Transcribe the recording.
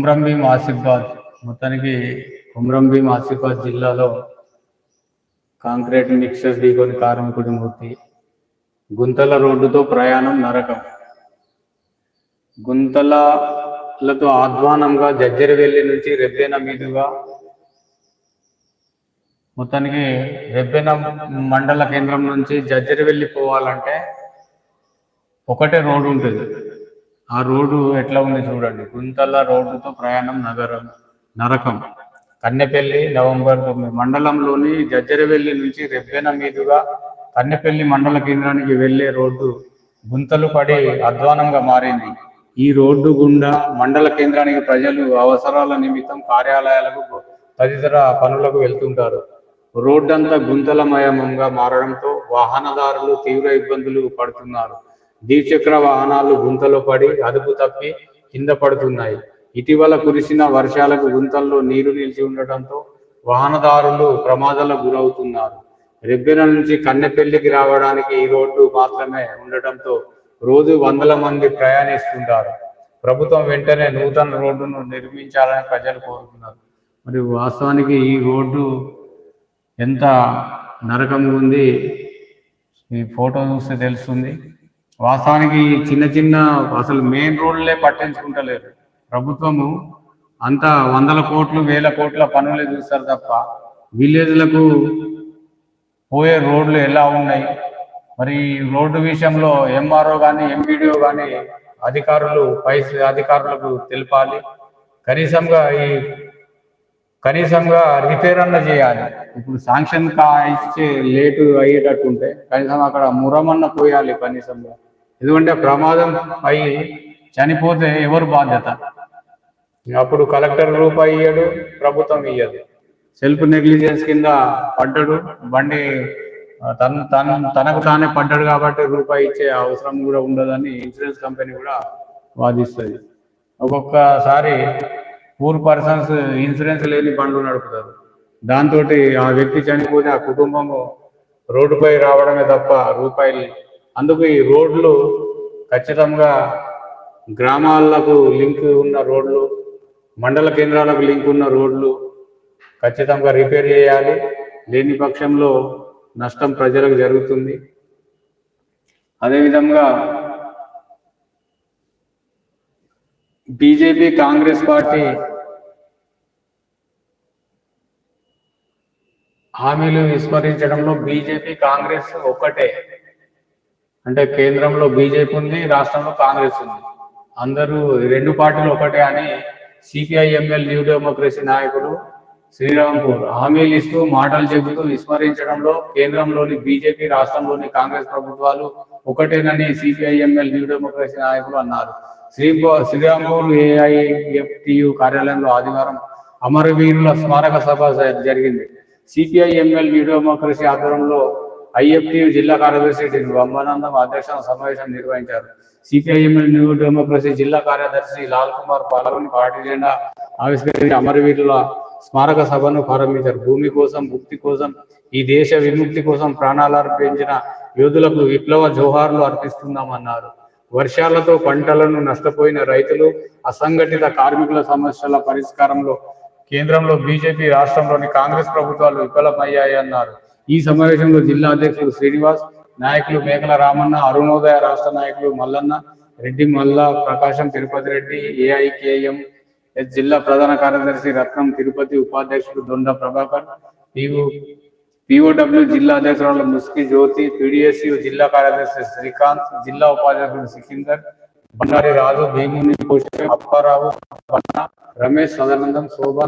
కుమ్రం భీం ఆసిఫాబాద్. మొత్తానికి కుమ్రం భీం ఆసిఫాబాద్ జిల్లాలో concrete mixer ఢీకొని కార్మికుడి మూర్తి. గుంతల రోడ్డుతో ప్రయాణం నరకం. గుంతలతో ఆధ్వానంగా జజ్జరివెల్లి నుంచి రెబ్బెన మీదుగా మొత్తానికి రెబ్బెన మండల కేంద్రం నుంచి జజ్జరివెల్లి పోవాలంటే ఒకటే రోడ్డు ఉంటుంది. ఆ రోడ్డు ఎట్లా ఉంది చూడండి. గుంతల రోడ్డుతో ప్రయాణం నగరం నరకం. కన్నెపల్లి నవంబర్ తొమ్మిది. మండలంలోని జజ్జరవెల్లి నుంచి రెబ్బెన మీదుగా కన్నెపల్లి మండల కేంద్రానికి వెళ్ళే రోడ్డు గుంతలు పడి అధ్వానంగా మారింది. ఈ రోడ్డు గుండా మండల కేంద్రానికి ప్రజలు అవసరాల నిమిత్తం కార్యాలయాలకు తదితర పనులకు వెళ్తుంటారు. రోడ్డు అంతా గుంతలమయంగా మారడంతో వాహనదారులు తీవ్ర ఇబ్బందులు పడుతున్నారు. ద్విచక్ర వాహనాలు గుంతలో పడి అదుపు తప్పి కింద పడుతున్నాయి. ఇటీవల కురిసిన వర్షాలకు గుంతల్లో నీరు నిలిచి ఉండటంతో వాహనదారులు ప్రమాదాలకు గురవుతున్నారు. రెబ్బెన నుంచి కన్నెపల్లికి రావడానికి ఈ రోడ్డు మాత్రమే ఉండటంతో రోజు వందల మంది ప్రయాణిస్తుంటారు. ప్రభుత్వం వెంటనే నూతన రోడ్డును నిర్మించాలని ప్రజలు కోరుతున్నారు. మరి వాస్తవానికి ఈ రోడ్డు ఎంత నరకంగా ఉంది ఈ ఫోటో చూస్తే తెలుస్తుంది. వాస్తవానికి చిన్న చిన్న అసలు మెయిన్ రోడ్లే పట్టించుకుంటలేరు. ప్రభుత్వము అంత వందల కోట్లు వేల కోట్ల పనులే చూస్తారు తప్ప విలేజ్లకు పోయే రోడ్లు ఎలా ఉన్నాయి? మరి రోడ్డు విషయంలో ఎంఆర్ఓ కానీ ఎంపీడీఓ కానీ అధికారులు పై అధికారులకు తెలపాలి. కనీసంగా ఈ కనీసంగా రిపేర్ అన్న చేయాలి. ఇప్పుడు శాంక్షన్ కా ఇచ్చే లేటు అయ్యేటట్టు ఉంటే కనీసం అక్కడ మురమన్న పోయాలి కనీసంగా. ఎందుకంటే ప్రమాదం అయి చనిపోతే ఎవరు బాధ్యత? అప్పుడు కలెక్టర్ రూపాయి ఇయ్యడు ప్రభుత్వం ఇయ్యదు. సెల్ఫ్ నెగ్లిజెన్స్ కింద పడ్డాడు బండి తను తను తనకు తానే పడ్డాడు కాబట్టి రూపాయి ఇచ్చే అవసరం కూడా ఉండదని ఇన్సూరెన్స్ కంపెనీ కూడా వాదిస్తుంది. ఒక్కొక్కసారి పూర్ పర్సన్స్ ఇన్సూరెన్స్ లేని బండ్లు నడుపుతారు. దాంతో ఆ వ్యక్తి చనిపోతే ఆ కుటుంబము రోడ్డుపై రావడమే తప్ప రూపాయలు అందుకు ఈ రోడ్లు ఖచ్చితంగా గ్రామాలకు లింక్ ఉన్న రోడ్లు మండల కేంద్రాలకు లింక్ ఉన్న రోడ్లు ఖచ్చితంగా రిపేర్ చేయాలి. లేని పక్షంలో నష్టం ప్రజలకు జరుగుతుంది. అదేవిధంగా బీజేపీ కాంగ్రెస్ పార్టీ హామీలు విస్మరించడంలో బీజేపీ కాంగ్రెస్ ఒక్కటే. అంటే కేంద్రంలో బీజేపీ ఉంది రాష్ట్రంలో కాంగ్రెస్ ఉంది. అందరూ రెండు పార్టీలు ఒకటే అని సిపిఐ ఎంఎల్ న్యూ డెమోక్రసీ నాయకులు శ్రీరాంపూర్ హామీలు ఇస్తూ మాటలు చెబుతూ విస్మరించడంలో కేంద్రంలోని బీజేపీ రాష్ట్రంలోని కాంగ్రెస్ ప్రభుత్వాలు ఒకటేనని సిపిఐ ఎంఎల్ న్యూ డెమోక్రసీ నాయకులు అన్నారు. శ్రీ శ్రీరాంపూర్ ఏఐఎఫ్టియు కార్యాలయంలో ఆదివారం అమరవీరుల స్మారక సభ జరిగింది. సిపిఐ ఎంఎల్ న్యూ డెమోక్రసీ ఆధ్వర్యంలో ఐఎఫ్టీ జిల్లా కార్యదర్శి టి. బ్రహ్మానందం సమావేశం నిర్వహించారు. సిపిఐఎంఎల్ న్యూ డెమోక్రసీ జిల్లా కార్యదర్శి లాల్ కుమార్ పాల్గొని పార్టీ జెండా ఆవిష్కరించి అమరవీరుల స్మారక సభను ప్రారంభించారు. భూమి కోసం ముక్తి కోసం ఈ దేశ విముక్తి కోసం ప్రాణాలు అర్పించిన యోధులకు విప్లవ జోహార్లు అర్పిస్తున్నామన్నారు. వర్షాలతో పంటలను నష్టపోయిన రైతులు అసంఘటిత కార్మికుల సమస్యల పరిష్కారంలో కేంద్రంలో బీజేపీ రాష్ట్రంలోని కాంగ్రెస్ ప్రభుత్వాలు విఫలమయ్యాయన్నారు. ఈ సమావేశంలో జిల్లా అధ్యక్షుడు శ్రీనివాస్ నాయకులు మేకల రామన్న అరుణోదయ రాష్ట్ర నాయకులు మల్లన్న రెడ్డి మల్లా ప్రకాశం తిరుపతి రెడ్డి ఏఐకేఎం జిల్లా ప్రధాన కార్యదర్శి రత్నం తిరుపతి ఉపాధ్యక్షుడు దొండ ప్రభాకర్ పిఓ పిఓడబ్ల్యూ జిల్లా అధ్యక్షురాలు ముస్కి జ్యోతి పిడిఎస్యు జిల్లా కార్యదర్శి శ్రీకాంత్ జిల్లా ఉపాధ్యక్షుడు సికిందర్ బండారి రాజు భీముని పోషక అప్పారావు రమేష్ సదానందం శోభా